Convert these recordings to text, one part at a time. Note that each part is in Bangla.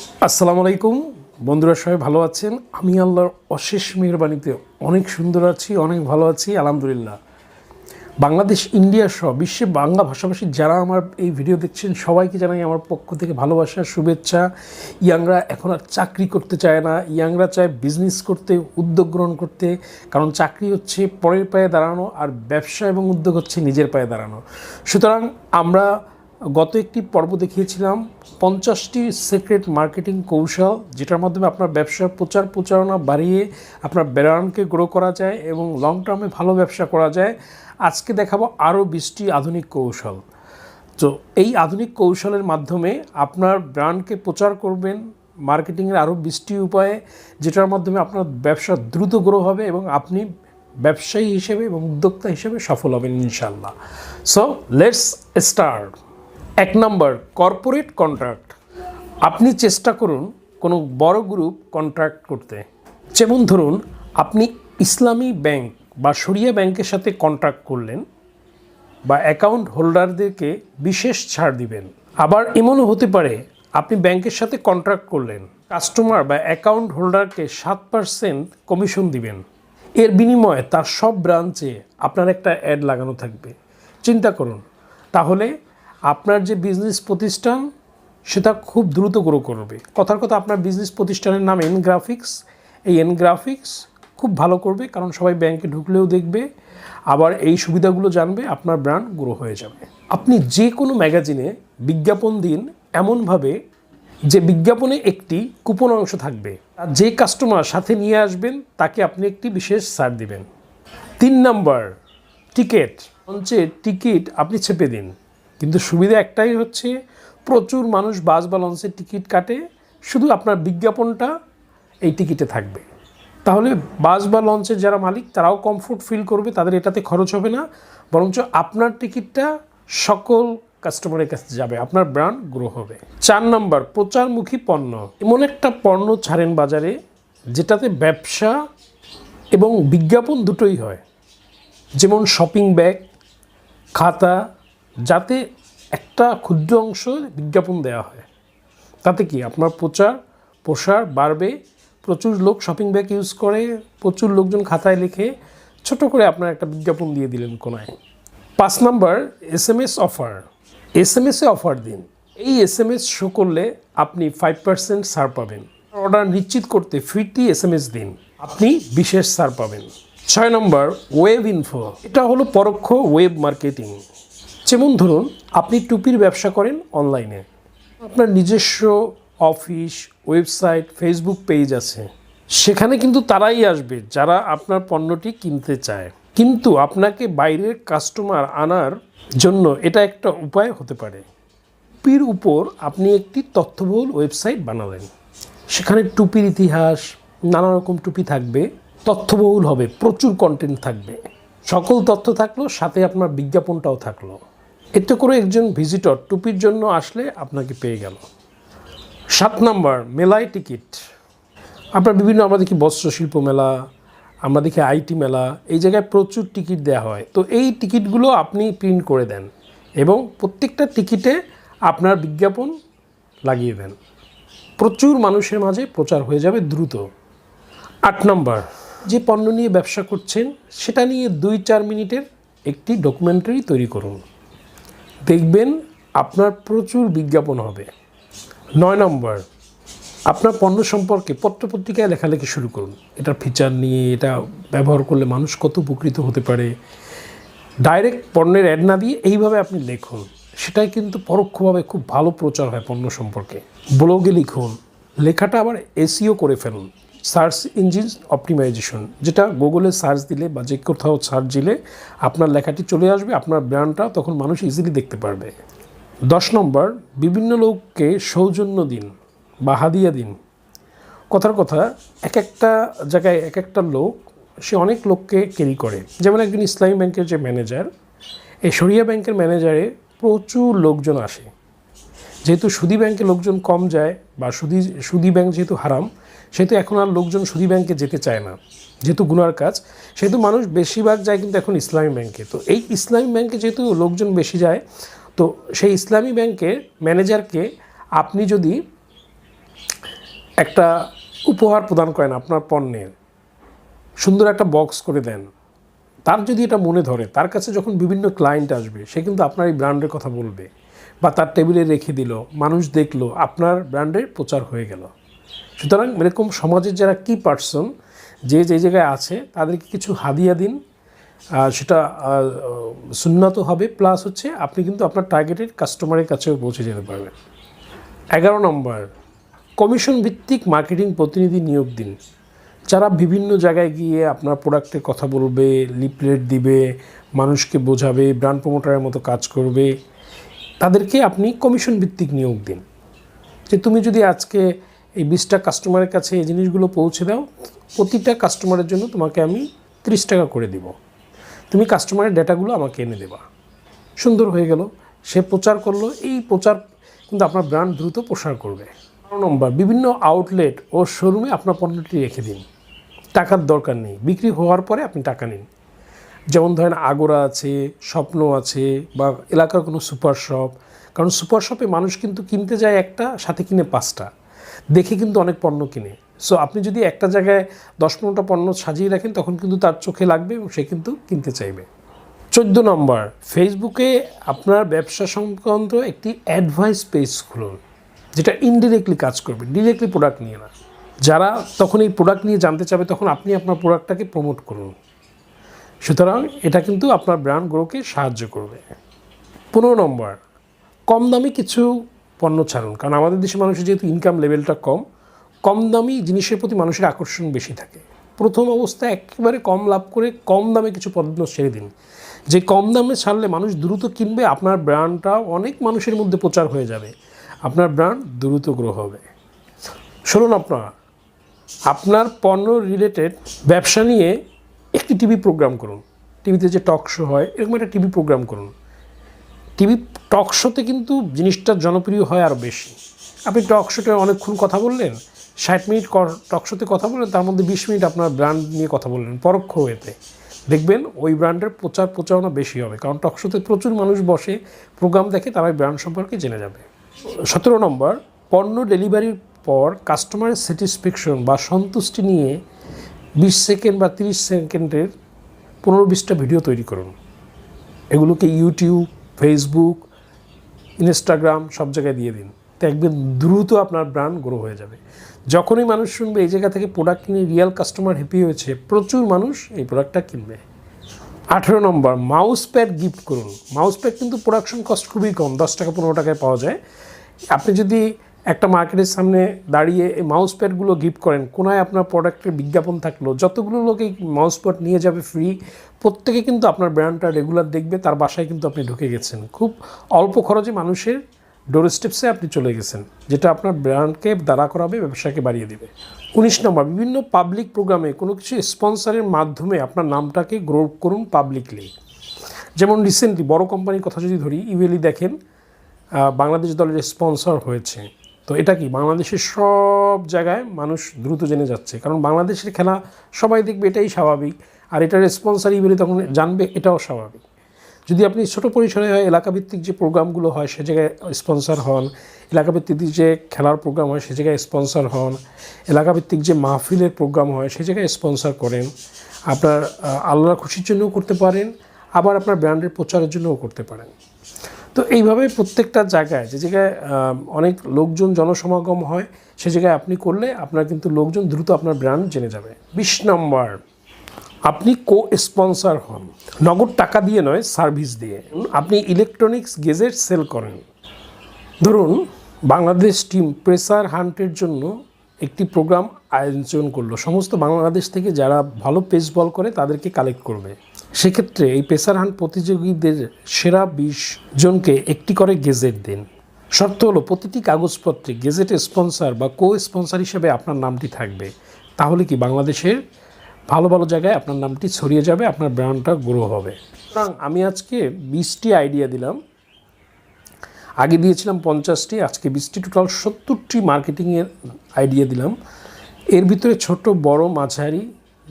আসসালামু আলাইকুম। বন্ধুরা সবাই ভালো আছেন? আমি আল্লাহর অশেষ মেহরবানিতে অনেক সুন্দর আছি, অনেক ভালো আছি, আলহামদুলিল্লাহ। বাংলাদেশ, ইন্ডিয়া সহ বিশ্বে বাংলা ভাষাভাষী যারা আমার এই ভিডিও দেখছেন, সবাইকে জানাই আমার পক্ষ থেকে ভালোবাসা, শুভেচ্ছা। ইয়াংরা এখন আর চাকরি করতে চায় না। ইয়াংরা চায় বিজনেস করতে, উদ্যোগ গ্রহণ করতে। কারণ চাকরি হচ্ছে পরের পায়ে দাঁড়ানো আর ব্যবসা এবং উদ্যোগ হচ্ছে নিজের পায়ে দাঁড়ানো। সুতরাং আমরা গত একটি পর্ব দেখিয়েছিলাম, পঞ্চাশটি সিক্রেট মার্কেটিং কৌশল, যেটার মাধ্যমে আপনার ব্যবসার প্রচার প্রচারণা বাড়িয়ে আপনার ব্র্যান্ডকে গ্রো করা যায় এবং লং টার্মে ভালো ব্যবসা করা যায়। আজকে দেখাবো আরও বিশটি আধুনিক কৌশল। তো এই আধুনিক কৌশলের মাধ্যমে আপনার ব্র্যান্ডকে প্রচার করবেন মার্কেটিংয়ের আরও বিশটি উপায়ে, যেটার মাধ্যমে আপনার ব্যবসা দ্রুত গ্রো হবে এবং আপনি ব্যবসায়ী হিসেবে এবং উদ্যোক্তা হিসেবে সফল হবেন ইনশাল্লাহ সো লেটস স্টার্ট এক নম্বর কর্পোরেট কন্ট্রাক্ট আপনি চেষ্টা করুন কোনো বড় গ্রুপ কন্ট্রাক্ট করতে। যেমন ধরুন, আপনি ইসলামী ব্যাংক বা শরিয়া ব্যাংকের সাথে কন্ট্রাক্ট করলেন বা অ্যাকাউন্ট হোল্ডারদেরকে বিশেষ ছাড় দিবেন। আবার এমনও হতে পারে, আপনি ব্যাংকের সাথে কন্ট্রাক্ট করলেন কাস্টমার বা অ্যাকাউন্ট হোল্ডারকে সাত পার্সেন্ট কমিশন দিবেন। এর বিনিময়ে তার সব ব্রাঞ্চে আপনার একটা অ্যাড লাগানো থাকবে। চিন্তা করুন, তাহলে আপনার যে বিজনেস প্রতিষ্ঠান, সেটা খুব দ্রুত গ্রো করবে। কথার কথা, আপনার বিজনেস প্রতিষ্ঠানের নাম এন গ্রাফিক্স এই এন গ্রাফিক্স খুব ভালো করবে, কারণ সবাই ব্যাংকে ঢুকলেও দেখবে। আবার এই সুবিধাগুলো জানবে, আপনার ব্র্যান্ড গ্রো হয়ে যাবে। আপনি যে কোনো ম্যাগাজিনে বিজ্ঞাপন দিন, এমনভাবে যে বিজ্ঞাপনে একটি কুপন অংশ থাকবে। আর যে কাস্টমার সাথে নিয়ে আসবেন, তাকে আপনি একটি বিশেষ ছাড় দিবেন। তিন নাম্বার টিকিট মঞ্চে টিকিট আপনি ছেপে দিন। কিন্তু সুবিধা একটাই হচ্ছে প্রচুর মানুষ বাস বা লঞ্চের টিকিট কাটে, শুধু আপনার বিজ্ঞাপনটা এই টিকিটে থাকবে। তাহলে বাস বা লঞ্চের যারা মালিক, তারাও কমফোর্ট ফিল করবে, তাদের এটাতে খরচ হবে না, বরঞ্চ আপনার টিকিটটা সকল কাস্টমারের কাছে যাবে, আপনার ব্র্যান্ড গ্রো হবে। চার নাম্বার প্রচারমুখী পণ্য। এমন একটা পণ্য ছাড়েন বাজারে, যেটাতে ব্যবসা এবং বিজ্ঞাপন দুটোই হয়। যেমন শপিং ব্যাগ খাতা যাতে একটা ক্ষুদ্র অংশ বিজ্ঞাপন দেওয়া হয়। তাতে কি আপনার প্রচার, প্রসার বাড়বে, প্রচুর লোক শপিং ব্যাগ ইউজ করে, প্রচুর লোকজন খাতায় লিখে ছোট করে আপনার একটা বিজ্ঞাপন দিয়ে দিলেন কোনায়। পাঁচ number, S M S offer. S M S offer দিন। এই এস এম এস শো করলে আপনি ফাইভ পার্সেন্ট ছাড় পাবেন। অর্ডার নিশ্চিত করতে ফ্রিটি এস এম এস দিন। আপনি বিশেষ ছাড় পাবেন। ছয় নম্বর, ওয়েব ইনফো। এটা হলো পরোক্ষ ওয়েব মার্কেটিং। যেমন ধরুন, আপনি টুপির ব্যবসা করেন অনলাইনে। আপনার নিজস্ব অফিস, ওয়েবসাইট, ফেসবুক পেজ আছে। সেখানে কিন্তু তারাই আসবে, যারা আপনার পণ্যটি কিনতে চায়। কিন্তু আপনাকে বাইরের কাস্টমার আনার জন্য এটা একটা উপায় হতে পারে। টুপির উপর আপনি একটি তথ্যবহুল ওয়েবসাইট বানালেন। সেখানে টুপির ইতিহাস, নানা রকম টুপি থাকবে, তথ্যবহুল হবে, প্রচুর কন্টেন্ট থাকবে। সকল তথ্য থাকল, সাথে আপনার বিজ্ঞাপনটাও থাকল। এতে করে একজন ভিজিটর টুপির জন্য আসলে আপনাকে পেয়ে গেল। সাত নম্বর, মেলায় টিকিট। আপনার বিভিন্ন, আমরা দেখি বস্ত্রশিল্প মেলা, আমরা দেখি আইটি মেলা, এই জায়গায় প্রচুর টিকিট দেওয়া হয়। তো এই টিকিটগুলো আপনি প্রিন্ট করে দেন এবং প্রত্যেকটা টিকিটে আপনার বিজ্ঞাপন লাগিয়ে দেন। প্রচুর মানুষের মাঝে প্রচার হয়ে যাবে দ্রুত। আট নম্বর, যে পণ্য নিয়ে ব্যবসা করছেন, সেটা নিয়ে দুই চার মিনিটের একটি ডকুমেন্টারি তৈরি করুন। দেখবেন আপনার প্রচুর বিজ্ঞাপন হবে। নয় নম্বর, আপনার পণ্য সম্পর্কে পত্রপত্রিকায় লেখালেখি শুরু করুন। এটার ফিচার নিয়ে, এটা ব্যবহার করলে মানুষ কত উপকৃত হতে পারে। ডাইরেক্ট পণ্যের অ্যাড না দিয়ে এইভাবে আপনি লিখুন। সেটাই কিন্তু পরোক্ষভাবে খুব ভালো প্রচার হয় পণ্য সম্পর্কে। ব্লগে লিখুন। লেখাটা আবার এসিও করে ফেলুন। সার্চ ইঞ্জিন অপটিমাইজেশন, যেটা গুগলে সার্চ দিলে বা যে কোথাও সার্চ দিলে আপনার লেখাটি চলে আসবে, আপনার ব্র্যান্ডটা তখন মানুষ ইজিলি দেখতে পারবে। দশ নম্বর, বিভিন্ন লোককে সৌজন্য দিন বা হাদিয়া দিন। কথার কথা, এক একটা জায়গায় এক একটা লোক, সে অনেক লোককে ক্যারি করে। যেমন একজন ইসলামী ব্যাংকের যে ম্যানেজার এই শরিয়া ব্যাংকের ম্যানেজারে প্রচুর লোকজন আসে। যেহেতু সুদী ব্যাংকে লোকজন কম যায় বা সুদী সুদী ব্যাংক যেহেতু হারাম সেহেতু এখন আর লোকজন সুদী ব্যাংকে যেতে চায় না। যেহেতু গুনার কাজ, সেহেতু মানুষ বেশিরভাগ যায় কিন্তু এখন ইসলামী ব্যাংকে। তো এই ইসলামী ব্যাংকে যেহেতু লোকজন বেশি যায়, তো সেই ইসলামী ব্যাংকের ম্যানেজারকে আপনি যদি একটা উপহার প্রদান করেন আপনার পণ্যের, সুন্দর একটা বক্স করে দেন, তার যদি এটা মনে ধরে, তার কাছে যখন বিভিন্ন ক্লায়েন্ট আসবে, সে কিন্তু আপনার এই ব্র্যান্ডের কথা বলবে বা তার টেবিলে রেখে দিল, মানুষ দেখল, আপনার ব্র্যান্ডের প্রচার হয়ে গেল। সুতরাং এরকম সমাজের যারা কি পার্সন যে যে জায়গায় আছে, তাদেরকে কিছু হাদিয়া দিন। সেটা সুন্নত হবে প্লাস হচ্ছে আপনি কিন্তু আপনার টার্গেটেড কাস্টমারের কাছেও পৌঁছে যেতে পারবেন। এগারো নম্বর কমিশন ভিত্তিক মার্কেটিং প্রতিনিধি নিয়োগ দিন। যারা বিভিন্ন জায়গায় গিয়ে আপনার প্রোডাক্টের কথা বলবে লিপলেট দিবে, মানুষকে বোঝাবে ব্র্যান্ড প্রমোটারের মতো কাজ করবে, তাদেরকে আপনি কমিশন ভিত্তিক নিয়োগ দিন। যে, তুমি যদি আজকে এই বিশটা কাস্টমারের কাছে এই জিনিসগুলো পৌঁছে দাও। প্রতিটা কাস্টমারের জন্য তোমাকে আমি ত্রিশ টাকা করে দিব। তুমি কাস্টমারের ডেটাগুলো আমাকে এনে দেবা। সুন্দর হয়ে গেল। সে প্রচার করল। এই প্রচার কিন্তু আপনার ব্র্যান্ড দ্রুত প্রসার করবে। বারো নম্বর, বিভিন্ন আউটলেট ও শোরুমে আপনার পণ্যটি রেখে দিন। টাকার দরকার নেই। বিক্রি হওয়ার পরে আপনি টাকা নিন। যেমন ধরেন আগোরা আছে, স্বপ্ন আছে বা এলাকার কোনো সুপার শপ কারণ সুপার শপে মানুষ কিন্তু কিনতে যায় একটা, সাথে কিনে পাঁচটা। দেখে কিন্তু অনেক পণ্য কিনে। সো আপনি যদি একটা জায়গায় দশ পনেরোটা পণ্য সাজিয়ে রাখেন, তখন কিন্তু তার চোখে লাগবে এবং সে কিন্তু কিনতে চাইবে। চোদ্দ নম্বর ফেসবুকে আপনার ব্যবসা সংক্রান্ত একটি অ্যাডভাইস পেজ খুলুন, যেটা ইনডিরেক্টলি কাজ করবে ডিরেক্টলি প্রোডাক্ট নিয়ে না। যারা তখন এই প্রোডাক্ট নিয়ে জানতে চাবে, তখন আপনি আপনার প্রোডাক্টটাকে প্রমোট করুন। সুতরাং এটা কিন্তু আপনার ব্র্যান্ড গ্রোকে সাহায্য করবে। পনেরো নম্বর, কম দামে কিছু পণ্য ছাড়ুন। কারণ আমাদের দেশের মানুষের যেহেতু ইনকাম লেভেলটা কম কম দামি জিনিসের প্রতি মানুষের আকর্ষণ বেশি থাকে। প্রথম অবস্থায় একেবারে কম লাভ করে কম দামে কিছু পণ্য ছেড়ে দিন। যে কম দামে ছাড়লে মানুষ দ্রুত কিনবে, আপনার ব্র্যান্ডটা অনেক মানুষের মধ্যে প্রচার হয়ে যাবে। আপনার ব্র্যান্ড দ্রুত গ্রো হবে। শুনুন আপনারা, আপনার পণ্য রিলেটেড ব্যবসা নিয়ে একটি টিভি প্রোগ্রাম করুন। টিভিতে যে টক শো হয়, এরকম একটা টিভি প্রোগ্রাম করুন। টিভি টক শোতে কিন্তু জিনিসটা জনপ্রিয় হয় আরও বেশি। আপনি টক শোতে অনেকক্ষণ কথা বললেন, ষাট মিনিট টক শোতে কথা বললেন, তার মধ্যে বিশ মিনিট আপনার ব্র্যান্ড নিয়ে কথা বললেন, পরোক্ষ ওয়েতে দেখবেন ওই ব্র্যান্ডের প্রচার প্রচারণা বেশি হবে, কারণ টক শোতে প্রচুর মানুষ বসে প্রোগ্রাম দেখে তারা ব্র্যান্ড সম্পর্কে জেনে যাবে। সতেরো নম্বর, পণ্য ডেলিভারির পর কাস্টমারের স্যাটিসফ্যাকশন বা সন্তুষ্টি নিয়ে বিশ সেকেন্ড বা তিরিশ সেকেন্ডের পনেরো বিশটা ভিডিও তৈরি করুন। এগুলোকে ইউটিউব ফেসবুক ইনস্টাগ্রাম সব জায়গায় দিয়ে দিন। দেখবেন দ্রুত আপনার ব্র্যান্ড গ্রো হয়ে যাবে। যখনই মানুষ শুনবে এই জায়গা থেকে প্রোডাক্ট কিনে রিয়েল কাস্টমার হ্যাপি হয়েছে, প্রচুর মানুষ এই প্রোডাক্টটা কিনবে। আঠেরো নম্বর মাউস প্যাড গিফট করুন। মাউস প্যাড কিন্তু প্রোডাকশন কস্ট খুবই কম, দশ টাকা, পনেরো টাকায় পাওয়া যায়। আপনি যদি একটা মার্কেটের সামনে দাঁড়িয়ে এই মাউস প্যাডগুলো গিফট করেন, কোনায় আপনার প্রোডাক্টের বিজ্ঞাপন থাকল, যতগুলো লোক মাউস প্যাড নিয়ে যাবে ফ্রি প্রত্যেকে কিন্তু আপনার ব্র্যান্ডটা রেগুলার দেখবে, তার বাসায় কিন্তু আপনি ঢুকে গেছেন। খুব অল্প খরচে মানুষের ডোর স্টেপসে আপনি চলে গেছেন, যেটা আপনার ব্র্যান্ডকে দাঁড়া করাবে, ব্যবসাকে বাড়িয়ে দেবে। উনিশ নম্বর, বিভিন্ন পাবলিক প্রোগ্রামে কোনো কিছু স্পন্সারের মাধ্যমে আপনার নামটাকে গ্রো করুন পাবলিকলি যেমন রিসেন্টলি বড় কোম্পানির কথা যদি ধরি ইউএলি দেখেন বাংলাদেশ দলের স্পন্সর হয়েছে। তো এটা কি? বাংলাদেশের সব জায়গায় মানুষ দ্রুত জেনে যাচ্ছে। কারণ বাংলাদেশের খেলা সবাই দেখবে এটাই স্বাভাবিক। আর এটার স্পন্সার ইউএলি তখন জানবে এটাও স্বাভাবিক। যদি আপনি ছোট পরিসরে হয় এলাকাভিত্তিক যে প্রোগ্রামগুলো হয় সে জায়গায় স্পন্সর হন। এলাকাভিত্তিক যে খেলার প্রোগ্রাম হয় সে জায়গায় স্পন্সর হন। এলাকাভিত্তিক যে মাহফিলের প্রোগ্রাম হয় সে জায়গায় স্পন্সর করেন। আপনার আহ, আল্লাহর খুশির জন্যও করতে পারেন আবার আপনার ব্র্যান্ডের প্রচারের জন্যও করতে পারেন। তো এইভাবে প্রত্যেকটা জায়গায় যে জায়গায় অনেক লোকজন জনসমাগম হয়, সে জায়গায় আপনি করলে আপনার কিন্তু লোকজন দ্রুত আপনার ব্র্যান্ড জেনে যাবে। বিশ নম্বর, আপনি কো স্পন্সর হন। নগদ টাকা দিয়ে নয় সার্ভিস দিয়ে। আপনি ইলেকট্রনিক্স গেজেট সেল করেন। ধরুন, বাংলাদেশ টিম প্রেসার হান্টের জন্য একটি প্রোগ্রাম আয়োজন করল। সমস্ত বাংলাদেশ থেকে যারা ভালো পেস বল করে, তাদেরকে কালেক্ট করবে। সেক্ষেত্রে এই প্রেসার হান্ট প্রতিযোগীদের সেরা বিশ জনকে একটি করে গেজেট দিন। শর্ত হলো প্রতিটি কাগজপত্রে গেজেটের স্পন্সর বা কো স্পন্সর হিসেবে আপনার নামটি থাকবে। তাহলে কি বাংলাদেশের ভালো ভালো জায়গায় আপনার নামটি ছড়িয়ে যাবে, আপনার ব্র্যান্ডটা গ্রো হবে। সুতরাং আমি আজকে বিশটি আইডিয়া দিলাম। আগে দিয়েছিলাম পঞ্চাশটি, আজকে বিশটি টোটাল সত্তরটি মার্কেটিংয়ের আইডিয়া দিলাম। এর ভিতরে ছোট, বড়, মাঝারি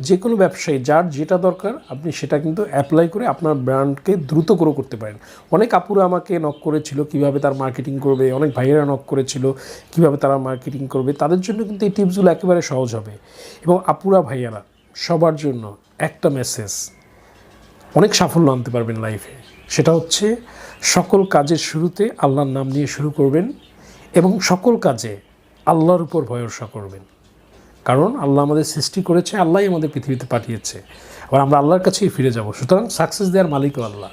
যে কোনো ব্যবসায়ী, যার যেটা দরকার, আপনি সেটা কিন্তু অ্যাপ্লাই করে আপনার ব্র্যান্ডকে দ্রুত গ্রো করতে পারেন। অনেক আপুরা আমাকে নক করেছিল, কীভাবে তার মার্কেটিং করবে, অনেক ভাইয়েরা নক করেছিল, কীভাবে তারা মার্কেটিং করবে, তাদের জন্য কিন্তু এই টিপসগুলো একেবারে সহজ হবে। এবং আপুরা, ভাইয়ারা, সবার জন্য একটা মেসেজ অনেক সাফল্য আনতে পারবেন লাইফে সেটা হচ্ছে, সকল কাজের শুরুতে আল্লাহর নাম নিয়ে শুরু করবেন এবং সকল কাজে আল্লাহর উপর ভরসা করবেন। কারণ আল্লাহ আমাদের সৃষ্টি করেছে, আল্লাহই আমাদের পৃথিবীতে পাঠিয়েছে। আবার আমরা আল্লাহর কাছেই ফিরে যাব। সুতরাং সাকসেস দেওয়ার মালিকও আল্লাহ।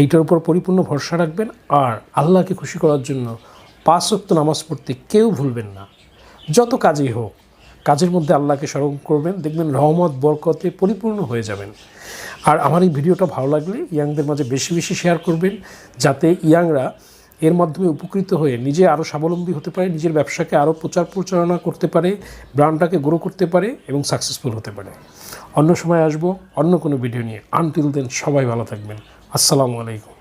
এইটার উপর পরিপূর্ণ ভরসা রাখবেন আর আল্লাহকে খুশি করার জন্য পাঁচ নামাজ পড়তে কেউ ভুলবেন না। যত কাজই হোক, কাজের মধ্যে আল্লাহকে স্মরণ করবেন, দেখবেন রহমত, বরকতে পরিপূর্ণ হয়ে যাবেন। আর আমার এই ভিডিওটা ভালো লাগলে ইয়াংদের মাঝে বেশি বেশি শেয়ার করবেন, যাতে ইয়াংরা এর মাধ্যমে উপকৃত হয়ে নিজে আরও স্বাবলম্বী হতে পারে, নিজের ব্যবসাকে আরও প্রচার প্রচারণা করতে পারে ব্র্যান্ডটাকে গ্রো করতে পারে এবং সাকসেসফুল হতে পারে। অন্য সময় আসব, অন্য কোনো ভিডিও নিয়ে। আনটিল দেন সবাই ভালো থাকবেন। আসসালামু আলাইকুম।